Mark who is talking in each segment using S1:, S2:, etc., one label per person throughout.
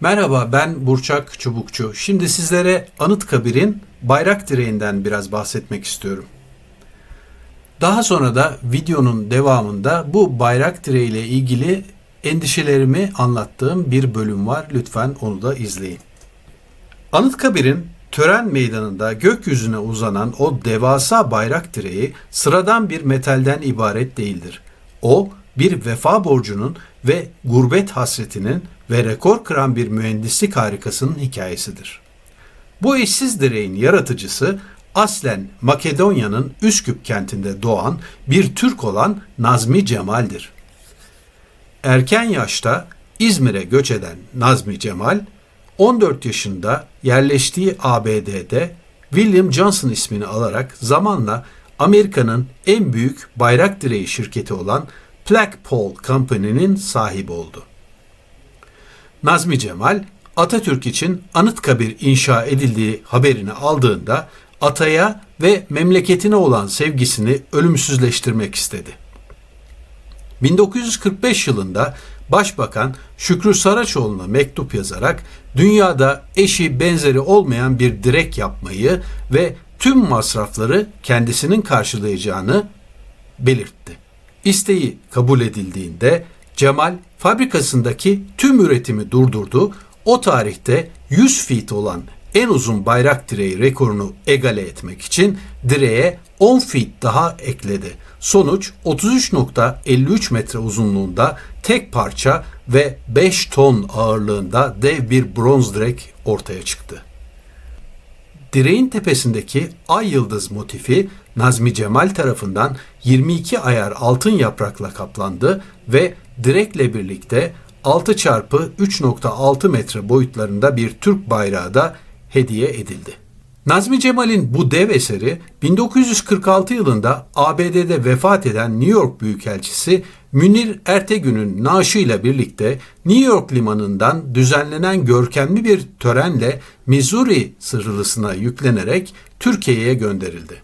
S1: Merhaba ben Burçak Çubukçu. Şimdi sizlere Anıtkabir'in bayrak direğinden biraz bahsetmek istiyorum. Daha sonra da videonun devamında bu bayrak direği ile ilgili endişelerimi anlattığım bir bölüm var. Lütfen onu da izleyin. Anıtkabir'in tören meydanında gökyüzüne uzanan o devasa bayrak direği sıradan bir metalden ibaret değildir. O bir vefa borcunun ve gurbet hasretinin ve rekor kıran bir mühendislik harikasının hikayesidir. Bu eşsiz direğin yaratıcısı aslen Makedonya'nın Üsküp kentinde doğan bir Türk olan Nazmi Cemal'dir. Erken yaşta İzmir'e göç eden Nazmi Cemal, 14 yaşında yerleştiği ABD'de William Johnson ismini alarak zamanla Amerika'nın en büyük bayrak direği şirketi olan Blackpole Company'nin sahibi oldu. Nazmi Cemal, Atatürk için Anıtkabir inşa edildiği haberini aldığında ataya ve memleketine olan sevgisini ölümsüzleştirmek istedi. 1945 yılında Başbakan Şükrü Saraçoğlu'na mektup yazarak dünyada eşi benzeri olmayan bir direk yapmayı ve tüm masrafları kendisinin karşılayacağını belirtti. İsteği kabul edildiğinde Cemal fabrikasındaki tüm üretimi durdurdu. O tarihte 100 feet olan en uzun bayrak direği rekorunu egale etmek için direğe 10 feet daha ekledi. Sonuç 33.53 metre uzunluğunda tek parça ve 5 ton ağırlığında dev bir bronz direk ortaya çıktı. Direğin tepesindeki ay yıldız motifi Nazmi Cemal tarafından 22 ayar altın yaprakla kaplandı ve direkle birlikte 6 çarpı 3.6 metre boyutlarında bir Türk bayrağı da hediye edildi. Nazmi Cemal'in bu dev eseri 1946 yılında ABD'de vefat eden New York Büyükelçisi Münir Ertegün'ün naaşıyla birlikte New York limanından düzenlenen görkemli bir törenle Missouri sırrılısına yüklenerek Türkiye'ye gönderildi.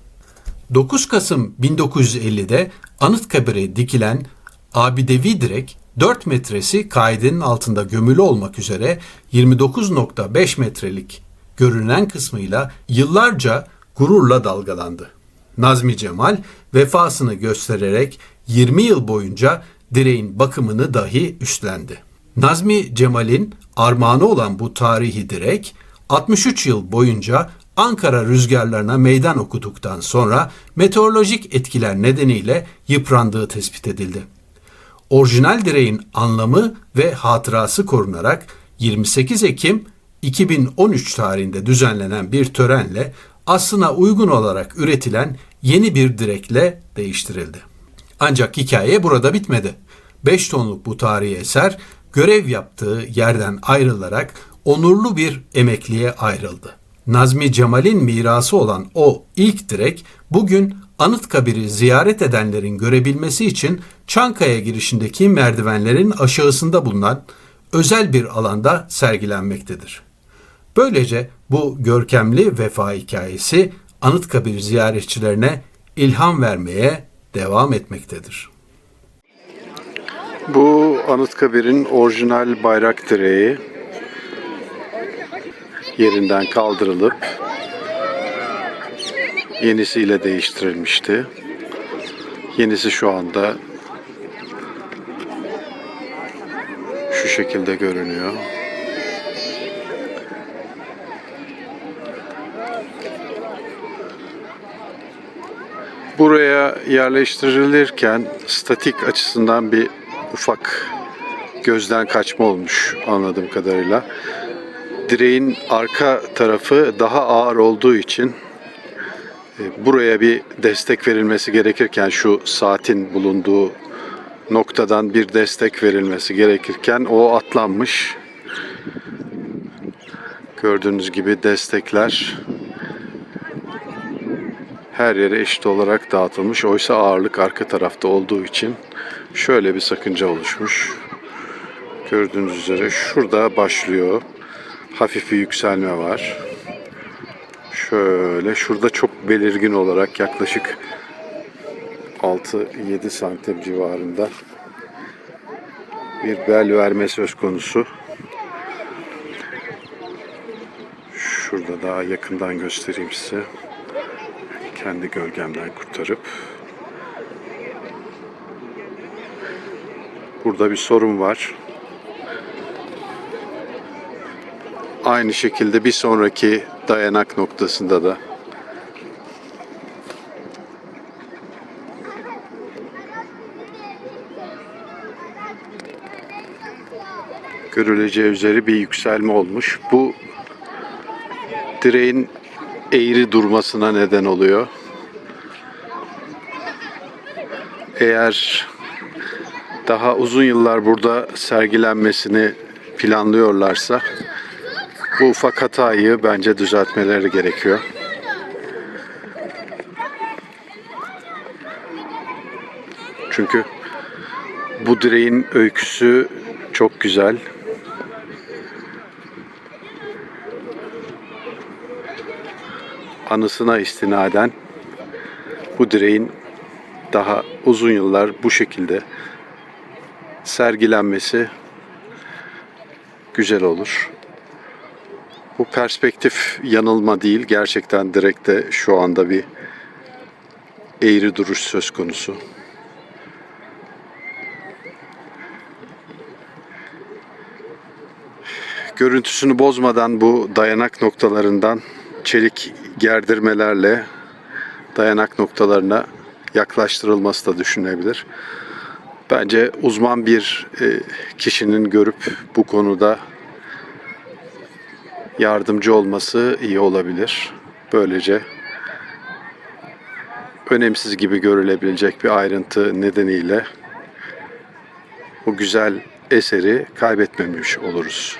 S1: 9 Kasım 1950'de Anıtkabir'e dikilen abidevi direk 4 metresi kaidenin altında gömülü olmak üzere 29.5 metrelik görünen kısmıyla yıllarca gururla dalgalandı. Nazmi Cemal vefasını göstererek 20 yıl boyunca direğin bakımını dahi üstlendi. Nazmi Cemal'in armağanı olan bu tarihi direk 63 yıl boyunca Ankara rüzgarlarına meydan okuduktan sonra meteorolojik etkiler nedeniyle yıprandığı tespit edildi. Orijinal direğin anlamı ve hatırası korunarak 28 Ekim 2013 tarihinde düzenlenen bir törenle aslına uygun olarak üretilen yeni bir direkle değiştirildi. Ancak hikaye burada bitmedi. 5 tonluk bu tarihi eser görev yaptığı yerden ayrılarak onurlu bir emekliye ayrıldı. Nazmi Cemal'in mirası olan o ilk direk bugün Anıtkabir'i ziyaret edenlerin görebilmesi için Çankaya girişindeki merdivenlerin aşağısında bulunan özel bir alanda sergilenmektedir. Böylece bu görkemli vefa hikayesi Anıtkabir ziyaretçilerine ilham vermeye devam etmektedir.
S2: Bu Anıtkabir'in orijinal bayrak direği yerinden kaldırılıp yenisiyle değiştirilmişti. Yenisi şu anda şu şekilde görünüyor. Buraya yerleştirilirken statik açısından bir ufak gözden kaçma olmuş anladığım kadarıyla. Direğin arka tarafı daha ağır olduğu için e, buraya bir destek verilmesi gerekirken şu saatin bulunduğu noktadan bir destek verilmesi gerekirken o atlanmış. Gördüğünüz gibi destekler her yere eşit olarak dağıtılmış. Oysa ağırlık arka tarafta olduğu için şöyle bir sakınca oluşmuş. Gördüğünüz üzere şurada başlıyor. Hafif bir yükselme var. Şöyle şurada çok belirgin olarak yaklaşık 6-7 santim civarında bir bel verme söz konusu. Şurada daha yakından göstereyim size. Kendi gölgemden kurtarıp. Burada bir sorun var. Aynı şekilde bir sonraki dayanak noktasında da görüleceği üzere bir yükselme olmuş. Bu direğin eğri durmasına neden oluyor. Eğer daha uzun yıllar burada sergilenmesini planlıyorlarsa bu ufak hatayı bence düzeltmeleri gerekiyor. Çünkü bu direğin öyküsü çok güzel. Anısına istinaden bu direğin daha uzun yıllar bu şekilde sergilenmesi güzel olur. Bu perspektif yanılma değil. Gerçekten direkte şu anda bir eğri duruş söz konusu. Görüntüsünü bozmadan bu dayanak noktalarından çelik gerdirmelerle dayanak noktalarına yaklaştırılması da düşünülebilir. Bence uzman bir e, kişinin görüp bu konuda yardımcı olması iyi olabilir. Böylece önemsiz gibi görülebilecek bir ayrıntı nedeniyle bu güzel eseri kaybetmemiş oluruz.